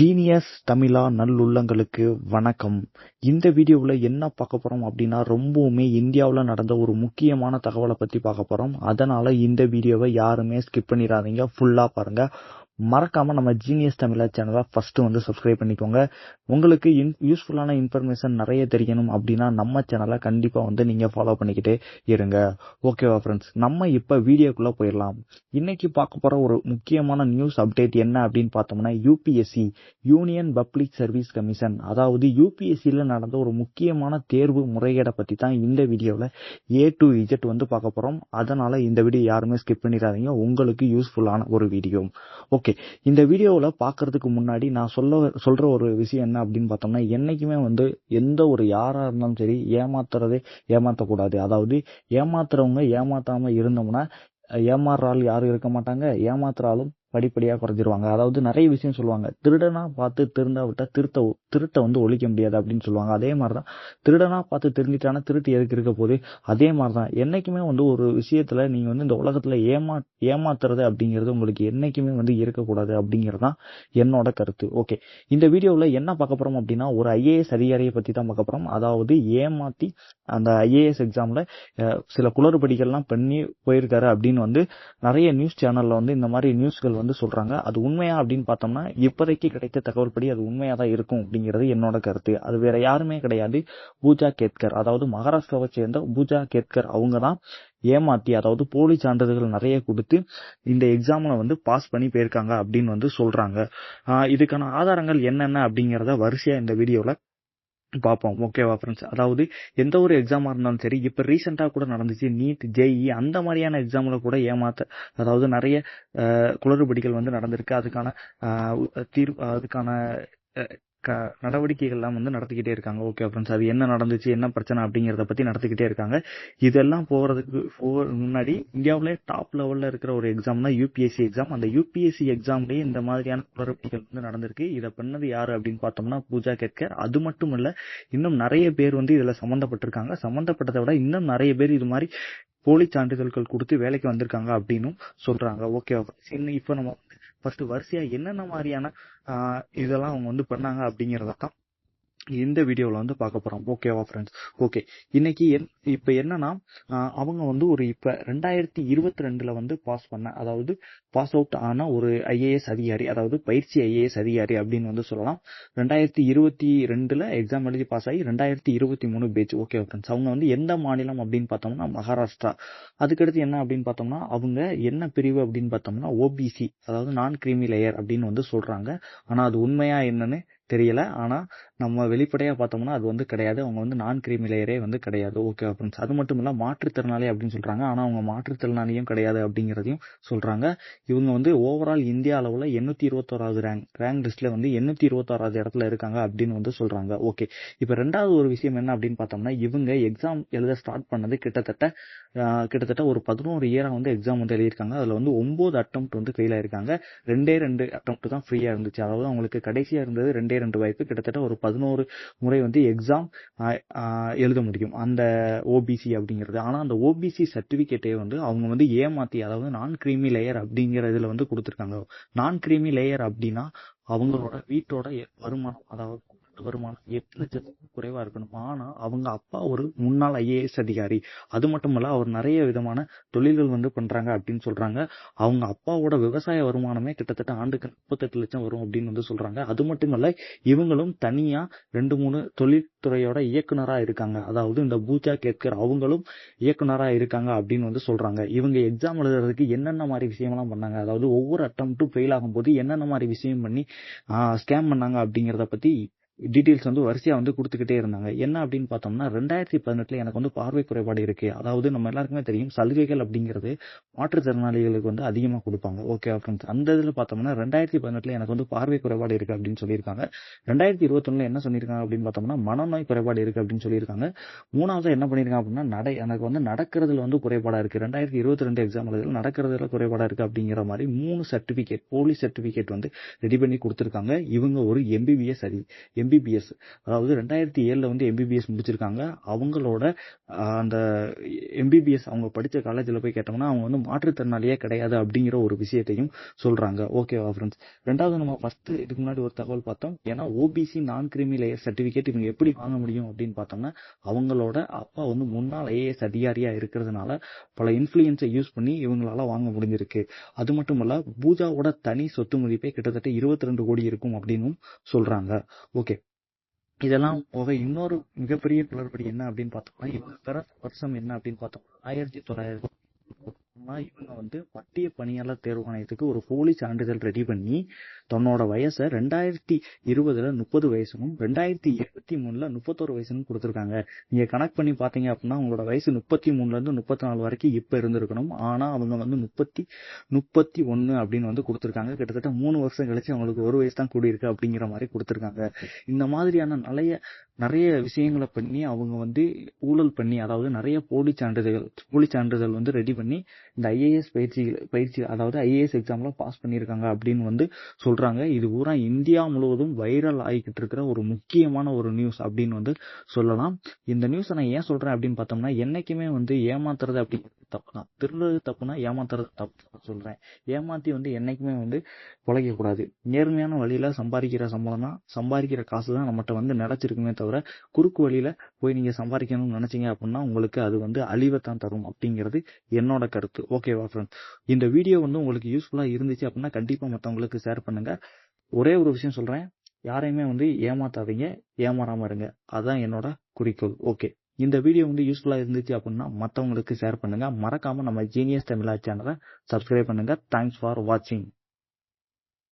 Genius தமிழா நல்லுள்ளங்களுக்கு வணக்கம். இந்த வீடியோவில் என்ன பார்க்க போகிறோம் அப்படின்னா ரொம்பவுமே இந்தியாவில் நடந்த ஒரு முக்கியமான தகவலை பற்றி பார்க்க போகிறோம் அதனால் இந்த வீடியோவை யாருமே ஸ்கிப் பண்ணிடாதீங்க ஃபுல்லாக பாருங்கள் மறக்காமல் நம்ம ஜீனியஸ் தமிழா சேனலை ஃபஸ்ட்டு வந்து சப்ஸ்கிரைப் பண்ணிக்கோங்க. உங்களுக்கு இன் யூஸ்ஃபுல்லான இன்ஃபர்மேஷன் நிறைய தெரியணும் அப்படின்னா நம்ம சேனலை கண்டிப்பாக வந்து நீங்கள் ஃபாலோ பண்ணிக்கிட்டே இருங்க. ஓகேவா ஃப்ரெண்ட்ஸ் நம்ம இப்போ வீடியோக்குள்ளே போயிடலாம். இன்னைக்கு பார்க்க போகிற ஒரு முக்கியமான நியூஸ் அப்டேட் என்ன அப்படின்னு பார்த்தோம்னா UPSC union public service commission அதாவது யூபிஎஸ்சியில் நடந்த ஒரு முக்கியமான தேர்வு முறைகேடை பற்றி தான் இந்த வீடியோவில் ஏ டு இஜெட் வந்து பார்க்க போகிறோம் அதனால் இந்த வீடியோ யாருமே ஸ்கிப் பண்ணிடாதீங்க. உங்களுக்கு யூஸ்ஃபுல்லான ஒரு வீடியோ ஓகே இந்த வீடியோவில் பார்க்கறதுக்கு முன்னாடி நான் சொல்ல சொல்கிற ஒரு விஷயம் என்ன அப்படின்னு பார்த்தோம்னா என்றைக்குமே வந்து எந்த ஒரு யாராக இருந்தாலும் சரி ஏமாத்துறதே ஏமாற்றக்கூடாது அதாவது ஏமாத்துறவங்க ஏமாத்தாமல் இருந்தோம்னா ஏமாறுற ஆள் யாரும் இருக்க மாட்டாங்க. ஏமாத்துற ஆளும் படிப்படியாக குறைஞ்சிருவாங்க. அதாவது நிறைய விஷயம் சொல்லுவாங்க. திருடனா பார்த்து திருந்தா விட்டா திருத்த திருட்டை வந்து ஒழிக்க முடியாது அப்படின்னு சொல்லுவாங்க. அதே மாதிரி தான் திருடனா பார்த்து திருந்திட்டானா திருட்டு எதுக்கு இருக்க போது அதே மாதிரி தான் என்னைக்குமே வந்து ஒரு விஷயத்துல நீங்க வந்து இந்த உலகத்துல ஏமா ஏமாத்துறது அப்படிங்கிறது உங்களுக்கு என்னைக்குமே வந்து இருக்கக்கூடாது அப்படிங்கிறது தான் என்னோட கருத்து. ஓகே. இந்த வீடியோவில் என்ன பார்க்க போறோம் அப்படின்னா ஒரு ஐஏஎஸ் அதிகாரியை பத்தி தான் பார்க்க போறோம். அதாவது ஏமாத்தி அந்த ஐஏஎஸ் எக்ஸாம்ல சில குளறுபடிகள்லாம் பண்ணி போயிருக்காரு அப்படின்னு வந்து நிறைய நியூஸ் சேனல்ல வந்து இந்த மாதிரி நியூஸ்கள் வந்து சொல்றாங்க அது உண்மையா அப்படின்னு பார்த்தோம்னா இப்போதைக்கு கிடைத்த தகவல் படி அது உண்மையா தான் இருக்கும் அப்படிங்கிறது என்னோட கருத்து. அது வேற யாருமே கிடையாது. பூஜா கேத்கர் அதாவது மகாராஷ்டிராவை சேர்ந்த பூஜா கேத்கர் அவங்க தான் ஏமாத்தி அதாவது போலி சான்றிதழ்கள் நிறைய கொடுத்து இந்த எக்ஸாம்ல வந்து பாஸ் பண்ணி போயிருக்காங்க அப்படின்னு வந்து சொல்றாங்க. இதுக்கான ஆதாரங்கள் என்னென்ன அப்படிங்கிறத வரிசையா இந்த வீடியோல பார்ப்போம். ஓகேவா ஃப்ரெண்ட்ஸ் அதாவது எந்த ஒரு எக்ஸாமாக இருந்தாலும் சரி இப்போ ரீசெண்டாக கூட நடந்துச்சு நீட் ஜேஇ அந்த மாதிரியான எக்ஸாமில் கூட ஏமாத்த அதாவது நிறைய குளறுபடிகள் வந்து நடந்திருக்கு. அதுக்கான தீர்வு அதுக்கான க நடவடிக்கைகள்லாம் வந்து நடத்திக்கிட்டே இருக்காங்க. ஓகே ஃப்ரெண்ட்ஸ் அது என்ன நடந்துச்சு என்ன பிரச்சனை அப்படிங்கிறத பற்றி நடத்திக்கிட்டே இருக்காங்க. இதெல்லாம் போகிறதுக்கு முன்னாடி இந்தியாவிலே டாப் லெவலில் இருக்கிற ஒரு எக்ஸாம் தான் யூபிஎஸ்சி எக்ஸாம் அந்த யூபிஎஸ்சி எக்ஸாம்லேயே இந்த மாதிரியான குளறுபடிகள் வந்து நடந்திருக்கு. இதை பண்ணது யார் அப்படின்னு பார்த்தோம்னா பூஜா கேட்கர். அது மட்டும் இல்லை இன்னும் நிறைய பேர் வந்து இதில் சம்மந்தப்பட்டிருக்காங்க. சம்மந்தப்பட்டதை விட இன்னும் நிறைய பேர் இது மாதிரி போலி சான்றிதழ்கள் கொடுத்து வேலைக்கு வந்திருக்காங்க அப்படின்னும் சொல்றாங்க. ஓகே இப்போ நம்ம ஃபர்ஸ்ட் வரிசையா என்னென்ன மாதிரியான இதெல்லாம் அவங்க வந்து பண்ணாங்க அப்படிங்கிறத தான் இந்த வீடியோவில் வந்து பார்க்க போகிறோம் ஓகேவா ஃப்ரெண்ட்ஸ் ஓகே இன்னைக்கு என் இப்போ என்னன்னா அவங்க வந்து ஒரு இப்போ ரெண்டாயிரத்தி இருபத்தி ரெண்டில் வந்து பாஸ் பண்ண அதாவது பாஸ் அவுட் ஆன ஒரு ஐஏஎஸ் அதிகாரி அதாவது பயிற்சி ஐஏஎஸ் அதிகாரி அப்படின்னு வந்து சொல்லலாம். ரெண்டாயிரத்தி இருபத்தி ரெண்டில் எக்ஸாம் எழுதி பாஸ் ஆகி ரெண்டாயிரத்தி இருபத்தி மூணு பேஜ் ஓகே ஃப்ரெண்ட்ஸ் அவங்க வந்து எந்த மாநிலம் அப்படின்னு பார்த்தோம்னா மகாராஷ்டிரா. அதுக்கடுத்து என்ன அப்படின்னு பார்த்தோம்னா அவங்க என்ன பிரிவு அப்படின்னு பார்த்தோம்னா ஓபிசி அதாவது நான் கிரீமி லேயர் அப்படின்னு வந்து சொல்கிறாங்க ஆனால் அது உண்மையாக என்னன்னு தெரியல. ஆனால் நம்ம வெளிப்படையாக பார்த்தோம்னா அது வந்து கிடையாது. அவங்க வந்து நான் கிரீமி லேயரே வந்து கிடையாது. ஓகே ஃப்ரெண்ட்ஸ் அது மட்டும் இல்லை மாற்றுத்திறனாளி அப்படின்னு சொல்கிறாங்க ஆனால் அவங்க மாற்றுத்திறனாளியும் கிடையாது அப்படிங்கிறதையும் சொல்கிறாங்க இவங்க வந்து ஓவரால் இந்தியா அளவில் எண்ணூற்றி இருபத்தோராவது ரேங்க் ரேங்க் லிஸ்ட்டில் வந்து எண்ணூற்றி இருபத்தோராவது இடத்துல இருக்காங்க அப்படின்னு வந்து சொல்கிறாங்க ஓகே இப்போ ரெண்டாவது ஒரு விஷயம் என்ன அப்படின்னு பார்த்தோம்னா இவங்க எக்ஸாம் எழுத ஸ்டார்ட் பண்ணது கிட்டத்தட்ட கிட்டத்தட்ட ஒரு பதினோரு இயராக வந்து எக்ஸாம் வந்து எழுதியிருக்காங்க. அதில் வந்து ஒம்பது அட்டம் வந்து ஃபெயில் ஆயிருக்காங்க. ரெண்டே ரெண்டு அட்டம் தான் ஃப்ரீயாக இருந்துச்சு. அதாவது அவங்களுக்கு கடைசியாக இருந்தது ரெண்டே ரெண்டு வாய்ப்பு கிட்டத்தட்ட ஒரு பதினோரு முறை வந்து எக்ஸாம் எழுத முடியும். அந்த ஓபிசி அப்படிங்கிறது. ஆனால் அந்த ஓபிசி சர்டிஃபிகேட்டே வந்து அவங்க வந்து ஏமாத்தி அதாவது நான் கிரீமி லேயர் அப்படிங்கிற இதில் வந்து கொடுத்துருக்காங்க. நான் கிரீமி லேயர் அப்படின்னா அவங்களோட வீட்டோட வருமானம் அதாவது வருமானம். எட்டு லட்சத்துக்கும் குறைவா இருக்கணும். ஆனா அவங்க அப்பா ஒரு முன்னாள் ஐஏஎஸ் அதிகாரி. அது மட்டும் இல்லை அவர் நிறைய விதமான தொழில்கள் வந்து பண்றாங்க அப்படின்னு சொல்றாங்க. அவங்க அப்பாவோட விவசாய வருமானமே கிட்டத்தட்ட ஆண்டுக்கு முப்பத்தெட்டு லட்சம் வரும் அப்படின்னு வந்து சொல்றாங்க. அது மட்டும் இல்லை இவங்களும் தனியா ரெண்டு மூணு தொழில்துறையோட இயக்குனராக இருக்காங்க. அதாவது இந்த பூஜா கேட்கர் அவங்களும் இயக்குனராக இருக்காங்க அப்படின்னு வந்து சொல்றாங்க. இவங்க எக்ஸாம் எழுதுறதுக்கு என்னென்ன மாதிரி விஷயம்லாம் பண்ணாங்க? அதாவது ஒவ்வொரு அட்டம் ஃபெயில் ஆகும்போது என்னென்ன மாதிரி விஷயம் பண்ணி ஸ்கேம் பண்ணாங்க அப்படிங்கிறத பத்தி டீட்டெயில்ஸ் வந்து வரிசையாக வந்து கொடுத்துக்கிட்டே இருந்தாங்க. என்ன அப்படின்னு பார்த்தோம்னா ரெண்டாயிரத்தி பதினெட்டில் எனக்கு வந்து பார்வை குறைபாடு இருக்குது அதாவது நம்ம எல்லாருக்குமே தெரியும் சலுகைகள் அப்படிங்கிறது மாற்றுத்திறனாளிகளுக்கு வந்து அதிகமாக கொடுப்பாங்க. ஓகே ஃப்ரெண்ட்ஸ் அந்த இதில் பார்த்தோம்னா ரெண்டாயிரத்தி பதினெட்டில் எனக்கு வந்து பார்வை குறைபாடு இருக்குது அப்படின்னு சொல்லியிருக்காங்க. ரெண்டாயிரத்தி இருபத்தொன்னில் என்ன சொல்லியிருக்காங்க அப்படின்னு பார்த்தோம்னா மனநோய் குறைபாடு இருக்குது அப்படின்னு சொல்லியிருக்காங்க. மூணாவது என்ன பண்ணியிருக்காங்க அப்படின்னா நடை எனக்கு வந்து நடக்கிறதுல வந்து குறைபாடாக இருக்குது ரெண்டாயிரத்தி இருபத்தி ரெண்டு எக்ஸாம் எழுதில் நடக்கிறதுல குறைபாடாக இருக்குது அப்படிங்கிற மாதிரி மூணு சர்டிஃபிகேட் போலீஸ் சர்டிஃபிகேட் வந்து ரெடி பண்ணி கொடுத்துருக்காங்க. இவங்க ஒரு எம்பிபிஎஸ் எம் எம்பிபிஎஸ் அதாவது ரெண்டாயிரத்தி ஏழில் வந்து எம்பிபிஎஸ் முடிச்சிருக்காங்க. அவங்களோட அந்த எம்பிபிஎஸ் அவங்க படித்த காலேஜில் போய் கேட்டோம்னா அவங்க வந்து மாற்றுத்திறனாளியே கிடையாது அப்படிங்கிற ஒரு விஷயத்தையும் சொல்கிறாங்க ஓகேவா ஃப்ரெண்ட்ஸ் ரெண்டாவது நம்ம ஃபஸ்ட்டு இதுக்கு முன்னாடி ஒரு தகவல் பார்த்தோம். ஏன்னா ஓபிசி நான் கிரிமி லேயர் சர்டிஃபிகேட் இவங்க எப்படி வாங்க முடியும் அப்படின்னு பார்த்தோம்னா அவங்களோட அப்பா வந்து முன்னாள் ஐஏஎஸ் அதிகாரியாக இருக்கிறதுனால பல இன்ஃப்ளூயன்ஸை யூஸ் பண்ணி இவங்களால வாங்க முடிஞ்சிருக்கு. அது மட்டும் இல்லை பூஜாவோட தனி சொத்து மதிப்பே கிட்டத்தட்ட இருபத்தி ரெண்டு கோடி இருக்கும் அப்படின்னும் சொல்றாங்க. ஓகே இதெல்லாம் போக இன்னொரு மிகப்பெரிய குளறுபடி என்ன அப்படின்னு பார்த்தோம்னா இவங்க பெற வருஷம் என்ன அப்படின்னு பார்த்தோம்னா ஆயிரத்தி தொள்ளாயிரத்தி இவங்க வந்து மத்திய பணியாளர் தேர்வாணையத்துக்கு ஒரு போலி சான்றிதழ் ரெடி பண்ணி தன்னோட வயசை ரெண்டாயிரத்தி இருபதுல முப்பது வயசுனும் ரெண்டாயிரத்தி இருபத்தி மூணுல முப்பத்தோரு வயசுன்னு கொடுத்துருக்காங்க. நீங்க கணக்கு பண்ணி பாத்தீங்க அப்படின்னா உங்களோட வயசு முப்பத்தி மூணுல இருந்து முப்பத்தி நாலு வரைக்கும் இப்ப இருந்திருக்கணும். ஆனா அவங்க வந்து முப்பத்தி முப்பத்தி ஒன்னு அப்படின்னு வந்து கொடுத்துருக்காங்க. கிட்டத்தட்ட மூணு வருஷம் கழிச்சு அவங்களுக்கு ஒரு வயசு தான் கூடியிருக்கு அப்படிங்கிற மாதிரி கொடுத்துருக்காங்க. இந்த மாதிரியான நிறைய நிறைய விஷயங்களை பண்ணி அவங்க வந்து ஊழல் பண்ணி அதாவது நிறைய போலி சான்றிதழ் போலி சான்றிதழ் வந்து ரெடி பண்ணி இந்த ஐஏஎஸ் பயிற்சி பயிற்சி அதாவது ஐஏஎஸ் எக்ஸாம்லாம் பாஸ் பண்ணியிருக்காங்க அப்படின்னு வந்து சொல்கிறாங்க இது பூரா இந்தியா முழுவதும் வைரல் ஆகிக்கிட்டு இருக்கிற ஒரு முக்கியமான ஒரு நியூஸ் அப்படின்னு வந்து சொல்லலாம். இந்த நியூஸை நான் ஏன் சொல்கிறேன் அப்படின்னு பார்த்தோம்னா என்னைக்குமே வந்து ஏமாத்துறது அப்படிங்கிறது தப்பு தான். திருடுறது தப்புனா ஏமாத்துறது தப்பு சொல்கிறேன் ஏமாற்றி வந்து என்னைக்குமே வந்து பிழைக்கக்கூடாது. நேர்மையான வழியில் சம்பாதிக்கிற சம்பளம் தான் சம்பாதிக்கிற காசு தான் நம்மகிட்ட வந்து நிலைச்சிருக்குமே தவிர குறுக்கு வழியில போய் நீங்க சம்பாதிக்கணும்னு நினைச்சீங்க அப்படின்னா உங்களுக்கு அது வந்து அழிவை தான் தரும் அப்படிங்கிறது என்னோட கருத்து. ஓகேவா ஃப்ரெண்ட் இந்த வீடியோ வந்து உங்களுக்கு யூஸ்ஃபுல்லா இருந்துச்சு அப்படின்னா கண்டிப்பா மற்றவங்களுக்கு ஷேர் பண்ணுங்க. ஒரே ஒரு விஷயம் சொல்றேன். யாரையுமே வந்து ஏமாத்தாதீங்க. ஏமாறாம இருங்க. அதான் என்னோட குறிக்கோள். ஓகே இந்த வீடியோ வந்து யூஸ்ஃபுல்லாக இருந்துச்சு அப்படின்னா மற்றவங்களுக்கு ஷேர் பண்ணுங்க. மறக்காமல் நம்ம ஜீனியஸ் தமிழா சேனலை சப்ஸ்கிரைப் பண்ணுங்க. தேங்க்ஸ் ஃபார் வாட்சிங்